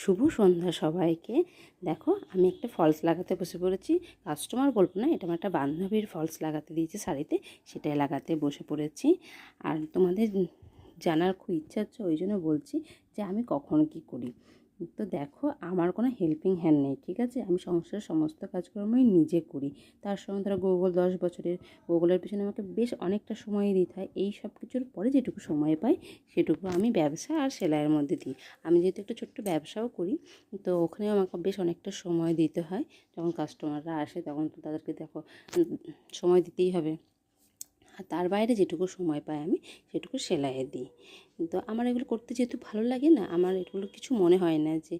শুভ সন্ধ্যা সবাইকে। দেখো, আমি একটা ফলস লাগাতে বসে পড়েছি। কাস্টমার বলব না, এটা আমার একটা বান্ধবীর ফলস লাগাতে দিয়েছে শাড়িতে, সেটাই লাগাতে বসে পড়েছি। আর তোমাদের জানার খুব ইচ্ছা হচ্ছে, ওই জন্য বলছি যে আমি কখন কি করি। তো দেখো, আমার কোনো হেল্পিং হ্যান্ড নেই, ঠিক আছে? আমি সংসারের সমস্ত কাজকর্মই নিজে করি। তার সঙ্গে ধরো গুগল দশ বছরের গুগলের পিছনে আমাকে বেশ অনেকটা সময় দিতে হয়। এই সব কিছুর পরে যেটুকু সময় পাই, সেটুকু আমি ব্যবসা আর সেলাইয়ের মধ্যে দিই। আমি যেহেতু একটা ছোট্ট ব্যবসাও করি, তো ওখানেও আমাকে বেশ অনেকটা সময় দিতে হয়। যখন কাস্টমাররা আসে, তখন তো তাদেরকে দেখো সময় দিতেই হবে। আর তার বাইরে যেটুকু সময় পাই আমি সেটুকু সেলাইয়ে দিই। তো আমার এগুলো করতে যেহেতু ভালো লাগে না, আমার এগুলো কিছু মনে হয় না যে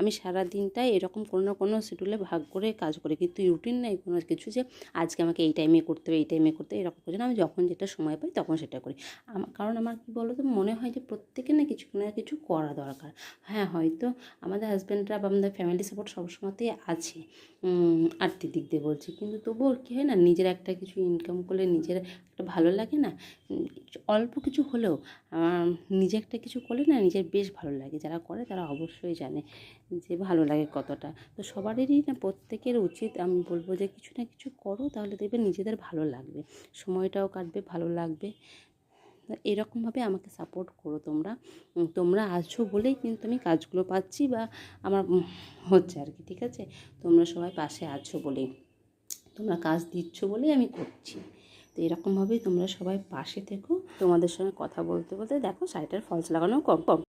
আমি সারা দিনটাই এরকম কোনো না কোনো শিডিউলে ভাগ করে কাজ করি। কিন্তু রুটিন নেই কোনো কিছু যে আজকে আমাকে এই টাইমে করতে হবে, এই টাইমে করতে এরকম কিছু না। আমি যখন যেটা সময় পাই তখন সেটা করি। আমার কারণ আমার কী বলো তো মনে হয় যে প্রত্যেকে না কিছু না কিছু করা দরকার। হ্যাঁ হয়তো আমাদের হাজব্যান্ডরা বা আমাদের ফ্যামিলি সাপোর্ট সবসময়তেই আছে আর্থিক দিক দিয়ে বলছি। কিন্তু তবুও কী হয় না, নিজের একটা কিছু ইনকাম করলে নিজের একটা ভালো লাগে না অল্প কিছু হলেও নিজে একটা কিছু করলে না নিজের বেশ ভালো লাগে। যারা করে তারা অবশ্যই জানে যে ভালো লাগে কতটা। তো সবারই না প্রত্যেকের উচিত আমি বলব যে কিছু না কিছু করো তাহলে দেখবে নিজেদের ভালো লাগবে। সময়টাও কাটবে, ভালো লাগবে। এরকমভাবে আমাকে সাপোর্ট করো তোমরা। তোমরা আছো বলেই কিন্তু আমি কাজগুলো পাচ্ছি বা আমার হচ্ছে আর কি, ঠিক আছে? তোমরা সবাই পাশে আছো বলেই। তোমরা কাজ দিচ্ছ বলেই আমি করছি। তো এরকমভাবেই তোমরা সবাই পাশে থেকো। তোমাদের সঙ্গে কথা বলতে বলতে দেখো শাড়িটার ফলস লাগানো কম কম।